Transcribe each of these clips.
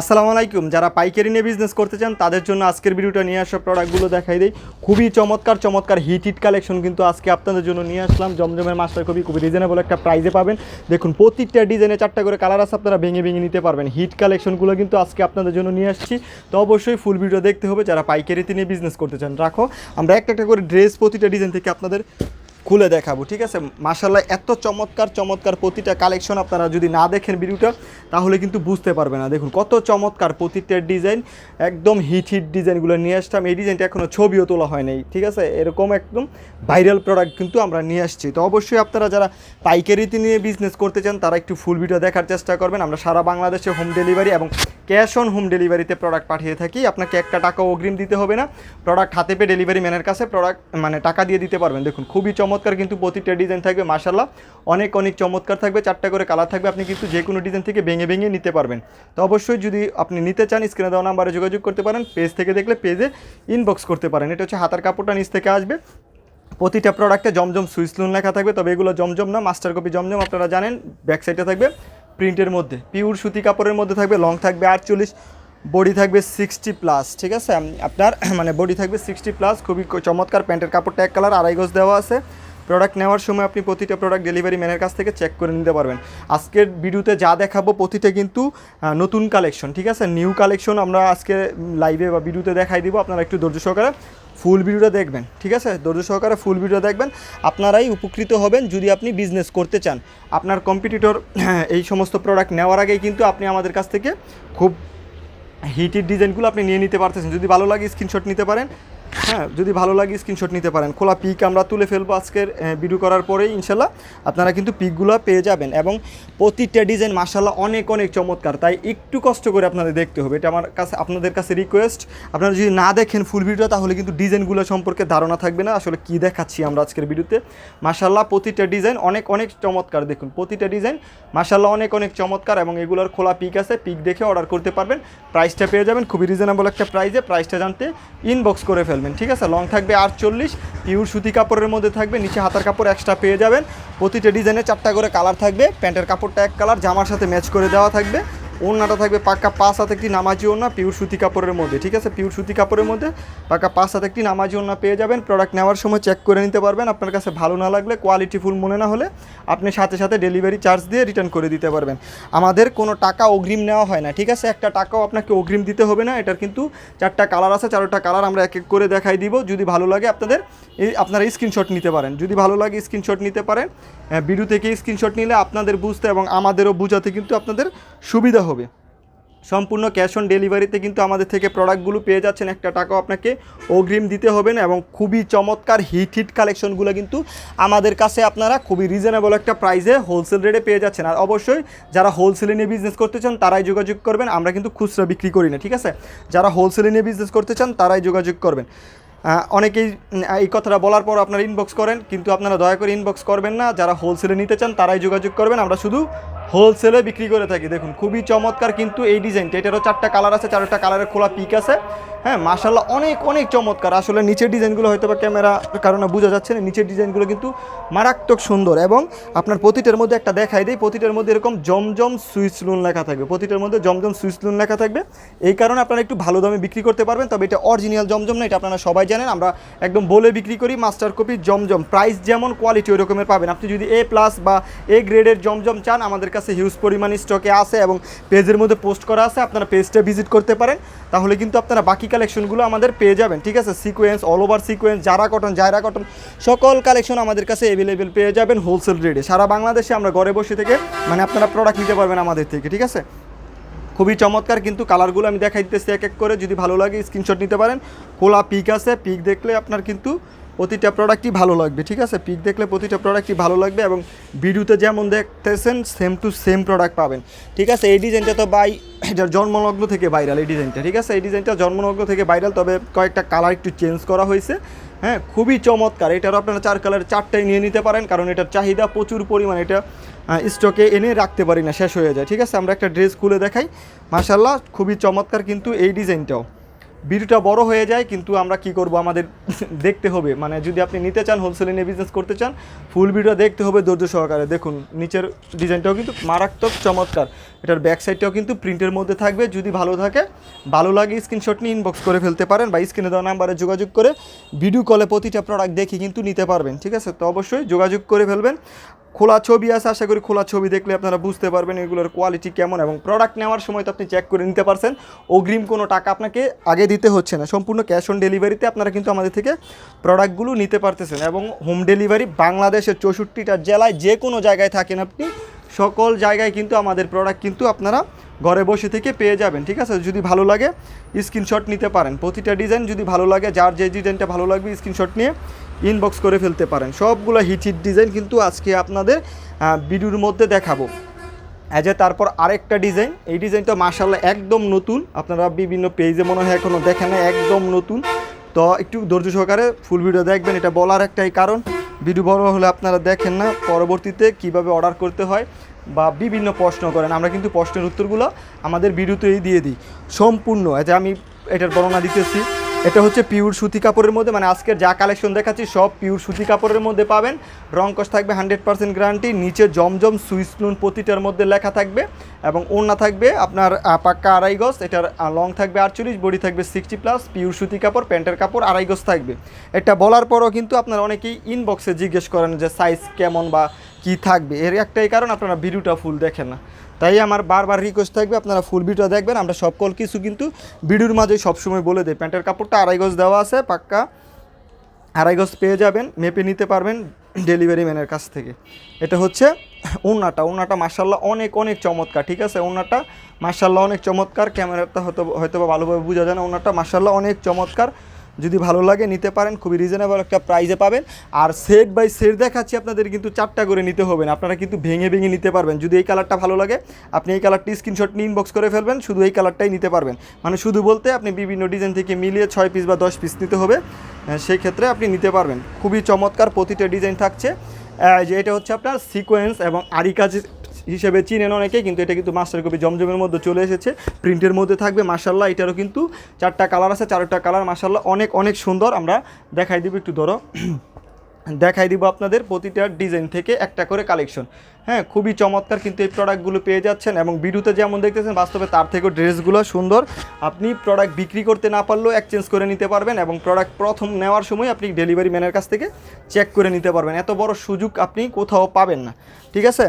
আসসালামু আলাইকুম। যারা পাইকারি নিয়ে বিজনেস করতে চান, তাদের জন্য আজকের ভিডিওটা নিয়ে আসা প্রোডাক্টগুলো দেখাই দেই। খুবই চমৎকার চমৎকার হিট হিট কালেকশন কিন্তু আজকে আপনাদের জন্য নিয়ে আসলাম। জমজমের মাস্টার কপি খুবই রিজনেবল একটা প্রাইজে পাবেন। দেখুন প্রত্যেকটা ডিজাইনে চারটা করে কালার আছে, আপনারা ভেঙে ভেঙে নিতে পারবেন। হিট কালেকশনগুলো কিন্তু আজকে আপনাদের জন্য নিয়ে আসছি। তো অবশ্যই ফুল ভিডিও দেখতে হবে। যারা পাইকারিতে নিয়ে বিজনেস করতে চান, রাখো। আমরা একটা একটা করে ড্রেস প্রতিটা ডিজাইন থেকে আপনাদের খুলে দেখাবো, ঠিক আছে? মাসাল্লাহ এত চমৎকার চমৎকার প্রতিটা কালেকশন আপনারা যদি না দেখেন ভিডিওটা, তাহলে কিন্তু বুঝতে পারবে না। দেখুন, কত চমৎকার প্রতিটা ডিজাইন, একদম হিট হিট ডিজাইনগুলো নিয়ে আসতাম। এই ডিজাইনটা এখনও ছবিও তোলা হয় নাই, ঠিক আছে? এরকম একদম ভাইরাল প্রোডাক্ট কিন্তু আমরা নিয়ে আসছি। তো অবশ্যই আপনারা যারা পাইকারিতে নিয়ে বিজনেস করতে চান, তারা একটু ফুল ভিডিও দেখার চেষ্টা করবেন। আমরা সারা বাংলাদেশে হোম ডেলিভারি এবং ক্যাশ অন হোম ডেলিভারিতে প্রোডাক্ট পাঠিয়ে থাকি। আপনাকে একটা টাকা অগ্রিম দিতে হবে না। প্রোডাক্ট হাতে পেয়ে ডেলিভারি ম্যানের কাছে প্রোডাক্ট মানে টাকা দিয়ে দিতে পারবেন। দেখুন, খুবই চমৎকার কিন্তু প্রতিটা ডিজাইন থাকবে মাসাল্লাহ অনেক অনেক চমৎকার থাকবে, চারটা করে কালার থাকবে, আপনি কিন্তু যে কোনো ডিজাইন থেকে ভেঙে ভেঙে নিতে পারবেন। তো অবশ্যই যদি আপনি নিতে চান স্ক্রিনে দেওয়া নাম্বারে যোগাযোগ করতে পারেন পেজ থেকে দেখলে পেজে ইনবক্স করতে পারেন। এটা হচ্ছে হাতার কাপড়টা নিচ থেকে আসবে। প্রতিটা প্রোডাক্টে জমজম সুইচ সুইসলুন লেখা থাকবে, তবে এগুলো জমজম না মাস্টার কপি জমজম, আপনারা জানেন ব্যাক সাইডে থাকবে প্রিন্টের মধ্যে। পিওর সুতি কাপড়ের মধ্যে থাকবে লং থাকবে আটচল্লিশ। বডি থাকবে সিক্সটি প্লাস ঠিক আছে? আপনার মানে বডি থাকবে সিক্সটি প্লাস খুবই চমৎকার প্যান্টের কাপড়টা এক কালার আড়াই গজ দেওয়া আছে। প্রোডাক্ট নেওয়ার সময় আপনি প্রতিটা প্রোডাক্ট ডেলিভারি ম্যানের কাছ থেকে চেক করে নিতে পারবেন। আজকের ভিডিওতে যা দেখাবো প্রতিটা কিন্তু নতুন কালেকশন ঠিক আছে? নিউ কালেকশন আমরা আজকে লাইভে বা ভিডিওতে দেখাই দিব, আপনারা একটু ধৈর্য সহকারে ফুল ভিডিওটা দেখবেন, ঠিক আছে? ধৈর্য সহকারে ফুল ভিডিও দেখবেন। আপনারাই উপকৃত হবেন যদি আপনি বিজনেস করতে চান। আপনার কম্পিটিটর এই সমস্ত প্রোডাক্ট নেওয়ার আগেই কিন্তু আপনি আমাদের কাছ থেকে খুব হিটের ডিজাইনগুলো আপনি নিয়ে নিতে পারতেছেন। যদি ভালো লাগে স্ক্রিনশট নিতে পারেন। হ্যাঁ যদি ভালো লাগে স্ক্রিনশট নিতে পারেন। খোলা পিক আমরা তুলে ফেলব আজকের ভিডিও করার পরেই, ইনশাল্লাহ। আপনারা কিন্তু পিকগুলো পেয়ে যাবেন এবং প্রতিটা ডিজাইন মাসাল্লাহ অনেক অনেক চমৎকার। তাই একটু কষ্ট করে আপনাদের দেখতে হবে। এটা আমার কাছে, আপনাদের কাছে রিকোয়েস্ট আপনারা যদি না দেখেন ফুল ভিডিও তাহলে কিন্তু ডিজাইনগুলো সম্পর্কে ধারণা থাকবে না। আসলে কি দেখাচ্ছি আমরা আজকের ভিডিওতে মাসাল্লাহ প্রতিটা ডিজাইন অনেক অনেক চমৎকার। দেখুন, প্রতিটা ডিজাইন মাসাল্লাহ অনেক অনেক চমৎকার এবং এগুলোর খোলা পিক আছে। পিক দেখে অর্ডার করতে পারবেন। প্রাইসটা পেয়ে যাবেন। খুবই রিজনেবল একটা প্রাইসে প্রাইসটা জানতে ইনবক্স করে ফেলবেন। ঠিক আছে লং থাকবে আটচল্লিশ পিওর সুতি কাপড়ের মধ্যে থাকবে, নিচে হাতার কাপড় এক্সট্রা পেয়ে যাবেন। প্রতিটা ডিজাইনে চারটা করে কালার থাকবে, প্যান্টের কাপড়টা এক কালার জামার সাথে ম্যাচ করে দেওয়া থাকবে। ওড়নাটা থাকবে পাক্কা পাঁচ হাতে একটি নামাজি ওড়না পিউর সুতি কাপড়ের মধ্যে, ঠিক আছে? পিউর সুতি কাপড়ের মধ্যে পাক্কা পাঁচ হাতে একটি নামাজি ওড়না পেয়ে যাবেন। প্রোডাক্ট নেওয়ার সময় চেক করে নিতে পারবেন। আপনার কাছে ভালো না লাগলে কোয়ালিটি ফুল মনে না হলে আপনি সাথে সাথে ডেলিভারি চার্জ দিয়ে রিটার্ন করে দিতে পারবেন। আমাদের কোনো টাকা অগ্রিম নেওয়া হয় না, ঠিক আছে? একটা টাকাও আপনাকে অগ্রিম দিতে হবে না। এটার কিন্তু চারটা কালার আছে, চারটা কালার আমরা এক এক করে দেখাই দিব। যদি ভালো লাগে আপনাদের আপনারা স্ক্রিনশট নিতে পারেন। যদি ভালো লাগে স্ক্রিনশট নিতে পারেন ভিডিও থেকে স্ক্রিনশট নিলে আপনাদের বুঝতে এবং আমাদেরও বোঝাতে কিন্তু আপনাদের সুবিধা হবে। সম্পূর্ণ ক্যাশ অন ডেলিভারিতে কিন্তু আমাদের থেকে প্রোডাক্টগুলো পেয়ে যাচ্ছেন। একটা টাকাও আপনাকে অগ্রিম দিতে হবে না এবং খুবই চমৎকার হিট হিট কালেকশনগুলো কিন্তু আমাদের কাছে আপনারা খুবই রিজনেবল একটা প্রাইসে হোলসেল রেটে পেয়ে যাচ্ছেন। আর অবশ্যই যারা হোলসেলে নিয়ে বিজনেস করতে চান, তারাই যোগাযোগ করবেন। আমরা কিন্তু খুচরা বিক্রি করি না, ঠিক আছে? যারা হোলসেলে নিয়ে বিজনেস করতে চান, তারাই যোগাযোগ করবেন। অনেকেই এই কথাটা বলার পর আপনারা ইনবক্স করেন, কিন্তু আপনারা দয়া করে ইনবক্স করবেন না। যারা হোলসেলে নিতে চান, তারাই যোগাযোগ করবেন। আমরা শুধু হোলসেলে বিক্রি করে থাকি। দেখুন, খুবই চমৎকার কিন্তু এই ডিজাইনটা। এটারও চারটা কালার আছে, চারটা কালারের খোলা পিক আছে। হ্যাঁ মাশাল্লাহ অনেক অনেক চমৎকার। আসলে নিচের ডিজাইনগুলো হয়তো বা ক্যামেরা কারণে বোঝা যাচ্ছে না, নিচের ডিজাইনগুলো কিন্তু মারাত্মক সুন্দর এবং আপনার প্রতিটার মধ্যে একটা দেখাই দেয় প্রতিটার মধ্যে এরকম জমজম সুইচ লুন লেখা থাকবে। প্রতিটার মধ্যে জমজম সুইচ লুন লেখা থাকবে। এই কারণে আপনারা একটু ভালো দামে বিক্রি করতে পারবেন, তবে এটা অরিজিনাল জমজম না, এটা আপনারা সবাই জানেন। আমরা একদম বলে বিক্রি করি, মাস্টার কপি জমজম। প্রাইস যেমন কোয়ালিটি ওই রকমের পাবেন। আপনি যদি এ প্লাস বা এ গ্রেডের জমজম চান, আমাদের কাছে হিউজ পরিমাণ স্টকে আছে এবং পেজের মধ্যে পোস্ট করা আছে, আপনারা পেজটা ভিজিট করতে পারেন। তাহলে কিন্তু আপনারা বাকি কালেকশনগুলো আমাদের পেয়ে যাবেন, ঠিক আছে? Sequence all over sequence Zara cotton Zaira cotton সকল কালেকশন আমাদের কাছে অ্যাভেলেবেল পেয়ে যাবেন হোলসেল রেটে সারা বাংলাদেশে আমরা ঘরে বসে থেকে মানে আপনারা প্রোডাক্ট নিতে পারবেন আমাদের থেকে, ঠিক আছে? খুবই চমৎকার কিন্তু কালারগুলো আমি দেখাই দিতেছি এক এক করে, যদি ভালো লাগে স্ক্রিনশট নিতে পারেন। খোলা পিক আছে পিক দেখলে আপনার কিন্তু প্রতিটা প্রোডাক্টই ভালো লাগবে, ঠিক আছে? পিক দেখলে প্রতিটা প্রোডাক্টই ভালো লাগবে এবং ভিডিওতে যেমন দেখতেছেন সেম টু সেম প্রোডাক্ট পাবেন। ঠিক আছে? এই ডিজাইনটা তো বাই এটার জন্মলগ্ন থেকে ভাইরাল এই ডিজাইনটা ঠিক আছে? এই ডিজাইনটা জন্মলগ্ন থেকে ভাইরাল তবে কয়েকটা কালার একটু চেঞ্জ করা হয়েছে। হ্যাঁ খুবই চমৎকার। এটারও আপনারা চার কালার চারটাই নিয়ে নিতে পারেন, কারণ এটার চাহিদা প্রচুর পরিমাণ, এটা স্টকে এনে রাখতে পারি না, শেষ হয়ে যায়, ঠিক আছে? আমরা একটা ড্রেস খুলে দেখাই। মাশাল্লাহ খুবই চমৎকার কিন্তু এই ডিজাইনটাও ভিডিওটা বড় হয়ে যায়, কিন্তু আমরা কি করব? আমাদের দেখতে হবে। মানে যদি আপনি নিতে চান হোলসেলে বিজনেস করতে চান ফুল ভিডিও দেখতে হবে ধৈর্য সহকারে। দেখুন, নিচের ডিজাইনটাও কিন্তু মারাত্মক চমৎকার। এটার ব্যাক সাইডটাও কিন্তু প্রিন্টের মধ্যে থাকবে। যদি ভালো থাকে, ভালো লাগে স্ক্রিনশট নিয়ে ইনবক্স করে ফেলতে পারেন বা স্ক্রিনে দেওয়া নাম্বারে যোগাযোগ করে ভিডিও কলে প্রতিটা প্রোডাক্ট দেখে কিন্তু নিতে পারবেন। ঠিক আছে? তো অবশ্যই যোগাযোগ করে ফেলবেন। খোলা ছবি আছে, আশা করি খোলা ছবি দেখলে আপনারা বুঝতে পারবেন এগুলোর কোয়ালিটি কেমন এবং প্রোডাক্ট নেওয়ার সময় তো আপনি চেক করে নিতে পারছেন। অগ্রিম কোনো টাকা আপনাকে আগে দিতে হচ্ছে না, সম্পূর্ণ ক্যাশ অন ডেলিভারিতে আপনারা কিন্তু আমাদের থেকে প্রোডাক্টগুলো নিতে পারতেছেন এবং হোম ডেলিভারি বাংলাদেশের চৌষট্টিটা জেলায় যে কোনো জায়গায় থাকেন আপনি, সকল জায়গায় কিন্তু আমাদের প্রোডাক্ট কিন্তু আপনারা ঘরে বসে থেকে পেয়ে যাবেন, ঠিক আছে? যদি ভালো লাগে স্ক্রিনশট নিতে পারেন। প্রতিটা ডিজাইন যদি ভালো লাগে, যার যে ডিজাইনটা ভালো লাগবে স্ক্রিনশট নিয়ে ইনবক্স করে ফেলতে পারেন। সবগুলো হিট হিট ডিজাইন কিন্তু আজকে আপনাদের ভিডিওর মধ্যে দেখাবো। অ্যাজ এ তারপর আরেকটা ডিজাইন এই ডিজাইনটা মার্শাল্লাহ একদম নতুন। আপনারা বিভিন্ন পেজে মনে হয় এখনও দেখেন একদম নতুন। তো একটু ধৈর্য সহকারে ফুল ভিডিও দেখবেন, এটা বলার একটাই কারণ। ভিডিও বড় হলে আপনারা দেখেন না, পরবর্তীতে কীভাবে অর্ডার করতে হয়। বা বিভিন্ন প্রশ্ন করেন, আমরা কিন্তু প্রশ্নের উত্তরগুলো আমাদের ভিডিওতেই দিয়ে দিই। সম্পূর্ণ যে আমি এটার বর্ণনা দিতেছি, এটা হচ্ছে পিওর সুতি কাপড়ের মধ্যে মানে আজকের যা কালেকশন দেখাচ্ছি, সব পিওর সুতি কাপড়ের মধ্যে পাবেন। রং কস থাকবে হান্ড্রেড পার্সেন্ট গ্যারান্টি নিচে জমজম সুইস নুন প্রতিটার মধ্যে লেখা থাকবে, এবং ওড়না থাকবে আপনার পাক্কা আড়াই গজ, এটার লং থাকবে আটচল্লিশ, বডি থাকবে সিক্সটি প্লাস পিওর সুতি কাপড়, প্যান্টের কাপড় আড়াই গজ থাকবে। এটা বলার পরও কিন্তু আপনার অনেকেই ইনবক্সে জিজ্ঞেস করেন যে সাইজ কেমন বা কি থাকবে? এর একটাই কারণ আপনারা ভিডিওটা ফুল দেখেন না। তাই আমার বারবার রিকোয়েস্ট থাকবে, আপনারা ফুল ভিডিও দেখবেন। আমরা সকল কিছু কিন্তু ভিডিওর মাঝে সবসময় বলে দিই। প্যান্টের কাপড়টা আড়াই গজ দেওয়া আছে, পাক্কা। আড়াই গজ পেয়ে যাবেন, মেপে নিতে পারবেন ডেলিভারি ম্যানের কাছ থেকে। এটা হচ্ছে ওড়নাটা। ওড়নাটা মার্শাল্লাহ অনেক অনেক চমৎকার, ঠিক আছে? ওনাটা মার্শাল্লাহ অনেক চমৎকার। ক্যামেরাটা হয়তো হয়তো ভালোভাবে বোঝা যায় না। ওড়নাটা মার্শাল্লাহ অনেক চমৎকার। যদি ভালো লাগে নিতে পারেন, খুবই রিজনেবল একটা প্রাইজে পাবেন। আর সেট বাই সেট দেখাচ্ছি আপনাদের কিন্তু চারটা করে নিতে হবে আপনারা কিন্তু ভেঙে ভেঙে নিতে পারবেন। যদি এই কালারটা ভালো লাগে, আপনি এই কালারটি স্ক্রিনশট নিয়ে ইনবক্স করে ফেলবেন, শুধু এই কালারটাই নিতে পারবেন। মানে শুধু বলতে আপনি বিভিন্ন ডিজাইন থেকে মিলিয়ে ছয় পিস বা দশ পিস নিতে হবে সেই ক্ষেত্রে আপনি নিতে পারবেন। খুবই চমৎকার প্রতিটা ডিজাইন থাকছে। যে এটা হচ্ছে আপনার সিকোয়েন্স এবং আরি কাজ হিসেবে চিনেন অনেকে, কিন্তু এটা কিন্তু মাস্টার কপি জমজমের মধ্যে চলে এসেছে। প্রিন্টের মধ্যে থাকবে মার্শাল্লাহ এটারও কিন্তু চারটা কালার আছে, চারটা কালার মার্শাল্লাহ অনেক অনেক সুন্দর। আমরা দেখাই দিব একটু ধরো। দেখাই দিব আপনাদের প্রতিটা ডিজাইন থেকে একটা করে কালেকশন হ্যাঁ খুবই চমৎকার কিন্তু এই প্রোডাক্টগুলো পেয়ে যাচ্ছেন এবং ভিডিওতে যেমন দেখতেছেন, বাস্তবে তার থেকেও ড্রেসগুলো সুন্দর। আপনি প্রোডাক্ট বিক্রি করতে না পারলেও এক্সচেঞ্জ করে নিতে পারবেন এবং প্রোডাক্ট প্রথম নেওয়ার সময় আপনি ডেলিভারি ম্যানের কাছ থেকে চেক করে নিতে পারবেন। এত বড় সুযোগ আপনি কোথাও পাবেন না। ঠিক আছে?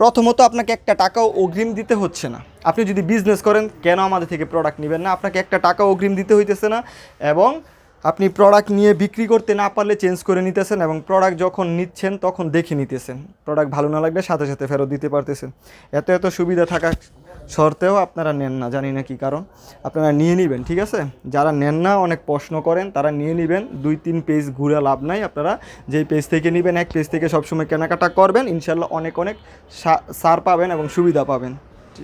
প্রথমত আপনাকে একটা টাকাও অগ্রিম দিতে হচ্ছে না। আপনি যদি বিজনেস করেন, কেন আমাদের থেকে প্রোডাক্ট নেবেন না? আপনাকে একটা টাকাও অগ্রিম দিতে হইতেছে না এবং আপনি প্রোডাক্ট নিয়ে বিক্রি করতে না পারলে চেঞ্জ করে নিতেছেন এবং প্রোডাক্ট যখন নিচ্ছেন, তখন দেখে নিতেছেন। প্রোডাক্ট ভালো না লাগলে সাথে সাথে ফেরত দিতে পারতেছেন। এত এত সুবিধা থাকা শর্তেও আপনারা নেন না, জানি না কি কারণ। আপনারা নিয়ে নেবেন, ঠিক আছে? যারা নেন না, অনেক প্রশ্ন করেন, তারা নিয়ে নেবেন। দুই তিন পেজ ঘুরে লাভ নাই আপনারা। যেই পেজ থেকে নেবেন, এক পেজ থেকে সবসময় কেনাকাটা করবেন। ইনশাল্লাহ অনেক অনেক সার পাবেন এবং সুবিধা পাবেন।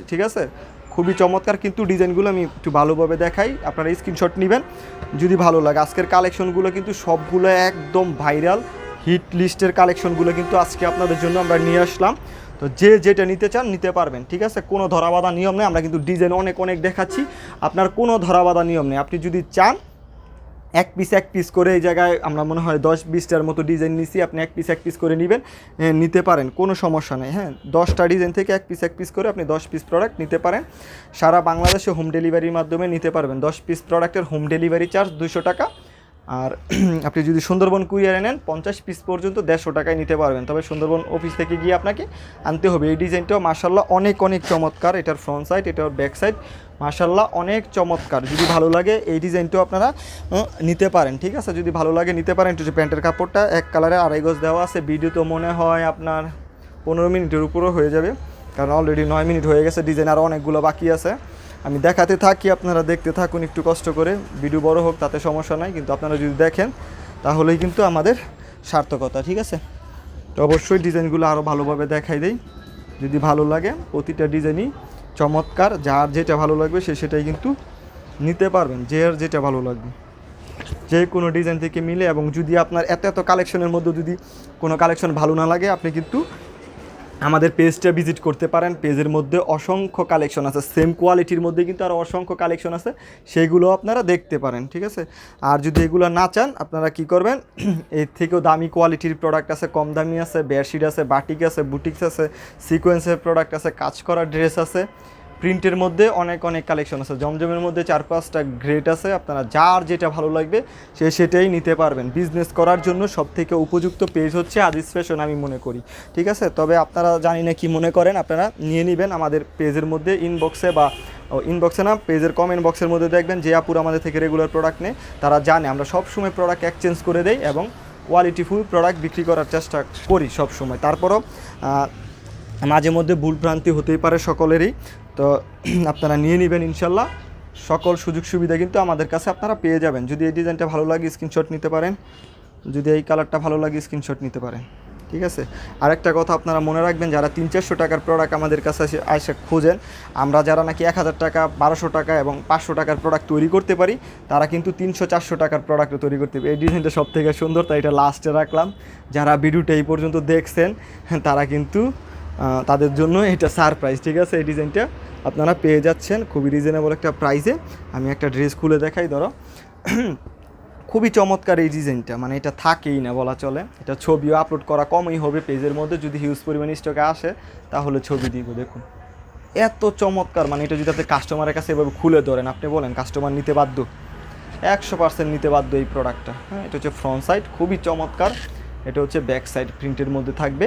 ঠিক আছে? খুবই চমৎকার কিন্তু ডিজাইনগুলো আমি একটু ভালোভাবে দেখাই। আপনারা স্ক্রিনশট নেবেন। যদি ভালো লাগে, আজকের কালেকশনগুলো কিন্তু সবগুলো একদম ভাইরাল হিট লিস্টের কালেকশনগুলো কিন্তু আজকে আপনাদের জন্য আমরা নিয়ে আসলাম। তো যে যেটা নিতে চান, নিতে পারবেন, ঠিক আছে? কোনো ধরাবাধা নিয়ম নেই, আমরা কিন্তু ডিজাইন অনেক অনেক দেখাচ্ছি। আপনার কোনো ধরাবাধা নিয়ম নেই। আপনি যদি চান, এক পিস এক পিস করে এই জায়গায় আমরা মনে হয় দশ, বিশটার মতো ডিজাইন নিছি, আপনি এক পিস এক পিস করে নেবেন নিতে পারেন, কোনো সমস্যা নেই। হ্যাঁ দশটা ডিজাইন থেকে এক পিস এক পিস করে আপনি দশ পিস প্রোডাক্ট নিতে পারেন। সারা বাংলাদেশে হোম ডেলিভারির মাধ্যমে নিতে পারবেন। দশ পিস প্রোডাক্টের হোম ডেলিভারি চার্জ দুশো টাকা। আর আপনি যদি সুন্দরবন কুরিয়ারে নেন, পঞ্চাশ পিস পর্যন্ত দেড়শো টাকায় নিতে পারবেন। তবে সুন্দরবন অফিস থেকে গিয়ে আপনাকে আনতে হবে। এই ডিজাইনটাও মার্শাল্লাহ অনেক অনেক চমৎকার। এটার ফ্রন্ট সাইড এটার ব্যাক সাইড মার্শাল্লাহ অনেক চমৎকার। যদি ভালো লাগে, এই ডিজাইনটাও আপনারা নিতে পারেন, ঠিক আছে? যদি ভালো লাগে, নিতে পারেন। একটু প্যান্টের কাপড়টা, এক কালারে আড়াই গজ দেওয়া আছে। ভিডিও তো মনে হয় আপনার পনেরো মিনিটের উপরও হয়ে যাবে। কারণ অলরেডি নয় মিনিট হয়ে গেছে। ডিজাইন আরও অনেকগুলো বাকি আছে। আমি দেখাতে থাকি, আপনারা দেখতে থাকুন, একটু কষ্ট করে। ভিডিও বড় হোক, তাতে সমস্যা নাই, কিন্তু আপনারা যদি দেখেন, তাহলেই কিন্তু আমাদের সার্থকতা, ঠিক আছে? তো অবশ্যই ডিজাইনগুলো আরও ভালোভাবে দেখাই দেই। যদি ভালো লাগে, প্রতিটা ডিজাইনই চমৎকার, যার যেটা ভালো লাগবে, সে সেটাই কিন্তু নিতে পারবেন, যে যেটা ভালো লাগবে। যে কোনো ডিজাইন থেকে মিলে, এবং যদি আপনার এত এত কালেকশনের মধ্যে যদি কোনো কালেকশন ভালো না লাগে, আপনি কিন্তু আমাদের পেজটা ভিজিট করতে পারেন। পেজের মধ্যে অসংখ্য কালেকশন আছে। সেম কোয়ালিটির মধ্যে কিন্তু আরও অসংখ্য কালেকশন আছে। সেইগুলো আপনারা দেখতে পারেন, ঠিক আছে? আর যদি এগুলো না চান, আপনারা কি করবেন? এর থেকেও দামি কোয়ালিটির প্রোডাক্ট আছে, কম দামি আছে বেডশিট আছে বাটিক আছে বুটিক্স আছে সিকোয়েন্সের প্রোডাক্ট আছে, কাজ করা ড্রেস আছে। প্রিন্টের মধ্যে অনেক অনেক কালেকশন আছে। জমজমের মধ্যে চার পাঁচটা গ্রেড আছে। আপনারা যার যেটা ভালো লাগবে, সে সেটাই নিতে পারবেন। বিজনেস করার জন্য সব থেকে উপযুক্ত পেজ হচ্ছে আদিস ফ্যাশন আমি মনে করি। ঠিক আছে? তবে আপনারা জানি না কি মনে করেন, আপনারা নিয়ে নেবেন আমাদের পেজের মধ্যে ইনবক্সে বা ইনবক্সে না পেজের কমেন্ট বক্সের মধ্যে দেখবেন যে আপুর আমাদের থেকে রেগুলার প্রোডাক্ট নেই তারা জানে। আমরা সবসময় প্রোডাক্ট এক্সচেঞ্জ করে দেই এবং কোয়ালিটিফুল প্রোডাক্ট বিক্রি করার চেষ্টা করি সব সময় তারপরও মাঝে মধ্যে ভুল ভ্রান্তি হতেই পারে সকলেরই। তো আপনারা নিয়ে নেবেন ইনশাল্লাহ। সকল সুযোগ সুবিধা কিন্তু আমাদের কাছে আপনারা পেয়ে যাবেন। যদি এই ডিজাইনটা ভালো লাগে স্ক্রিনশট নিতে পারেন। যদি এই কালারটা ভালো লাগে স্ক্রিনশট নিতে পারেন। ঠিক আছে? আরেকটা কথা আপনারা মনে রাখবেন, যারা তিন চারশো টাকার প্রোডাক্ট আমাদের কাছে এসে খোঁজেন, আমরা যারা নাকি এক হাজার টাকা, বারোশো টাকা এবং পাঁচশো টাকার প্রোডাক্ট তৈরি করতে পারি, তারা কিন্তু তিনশো চারশো টাকার প্রোডাক্ট তৈরি করতে পারি। এই ডিজাইনটা সব থেকে সুন্দর, তাই এটা লাস্টে রাখলাম। যারা ভিডিওটা এই পর্যন্ত দেখছেন, তারা কিন্তু তাদের জন্য এটা সারপ্রাইজ ঠিক আছে? এই ডিজাইনটা আপনারা পেয়ে যাচ্ছেন খুবই রিজনেবল একটা প্রাইসে আমি একটা ড্রেস খুলে দেখাই, ধরো। খুবই চমৎকার এই ডিজাইনটা মানে এটা থাকেই না বলা চলে। এটা ছবিও আপলোড করা কমই হবে পেজের মধ্যে, যদি হিউজ পরিমাণ স্টকে আসে, তাহলে ছবি দিব, দেখুন। এত চমৎকার মানে এটা যদি আপনি কাস্টমারের কাছে এভাবে খুলে ধরেন, আপনি বলেন কাস্টমার নিতে বাধ্য। একশো পার্সেন্ট নিতে বাধ্য এই প্রোডাক্টটা হ্যাঁ এটা হচ্ছে ফ্রন্ট সাইড খুবই চমৎকার। এটা হচ্ছে ব্যাক সাইড প্রিন্টের মধ্যে থাকবে।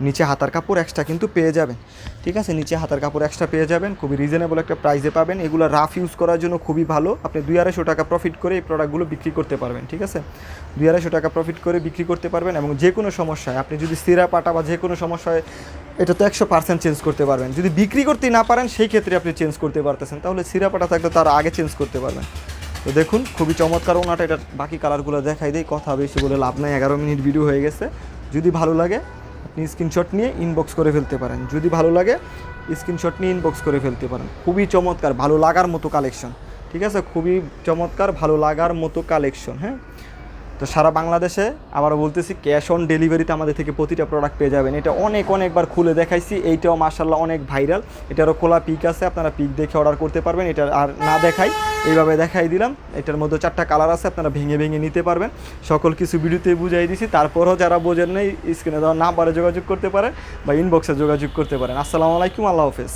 নিচে হাতার কাপড় এক্সট্রা কিন্তু পেয়ে যাবেন। ঠিক আছে? নিচে হাতার কাপড় এক্সট্রা পেয়ে যাবেন। খুবই রিজনেবল একটা প্রাইসে পাবেন। এগুলো রাফ ইউজ করার জন্য খুবই ভালো। আপনি দুই আড়াইশো টাকা প্রফিট করে এই প্রোডাক্টগুলো বিক্রি করতে পারবেন। ঠিক আছে? দুই আড়াইশো টাকা প্রফিট করে বিক্রি করতে পারবেন এবং যে কোনো সমস্যায়, আপনি যদি সিরা, পাটা বা যে কোনো সমস্যায়, এটা তো একশো পার্সেন্ট চেঞ্জ করতে পারবেন। যদি বিক্রি করতে না পারেন, সেই ক্ষেত্রে আপনি চেঞ্জ করতে পারতেছেন। তাহলে সিরা, পাটা থাকলে তার আগে চেঞ্জ করতে পারবেন। তো দেখুন, খুবই চমৎকার ওনাটা। এটা বাকি কালারগুলো দেখাই দেয় কথা বেশি বলে লাভ নাই। এগারো মিনিট ভিডিও হয়ে গেছে। যদি ভালো লাগে আপনি স্ক্রিনশট নিয়ে ইনবক্স করে ফেলতে পারেন। যদি ভালো লাগে স্ক্রিনশট নিয়ে ইনবক্স করে ফেলতে পারেন। খুবই চমৎকার, ভালো লাগার মতো কালেকশন ঠিক আছে? খুবই চমৎকার, ভালো লাগার মতো কালেকশন হ্যাঁ? তো সারা বাংলাদেশে আবার বলতেছি ক্যাশ অন ডেলিভারিতে আমাদের থেকে প্রতিটা প্রোডাক্ট পেয়ে যাবেন। এটা অনেক, অনেকবার খুলে দেখাইছি, এইটাও মার্শাল্লাহ অনেক ভাইরাল এটারও খোলা পিক আছে, আপনারা পিক দেখে অর্ডার করতে পারবেন। এটা আর না দেখাই, এইভাবে দেখাই দিলাম। এটার মধ্যে চারটা কালার আছে, আপনারা ভেঙে ভেঙে নিতে পারবেন। সকল কিছু ভিডিওতে বুঝাই দিছি। তারপরও যারা বোঝেন নেই স্ক্রিনে দেওয়া না যোগাযোগ করতে পারে বা ইনবক্সে যোগাযোগ করতে পারেন। আসসালামু আলাইকুম, আল্লাহ হাফেজ।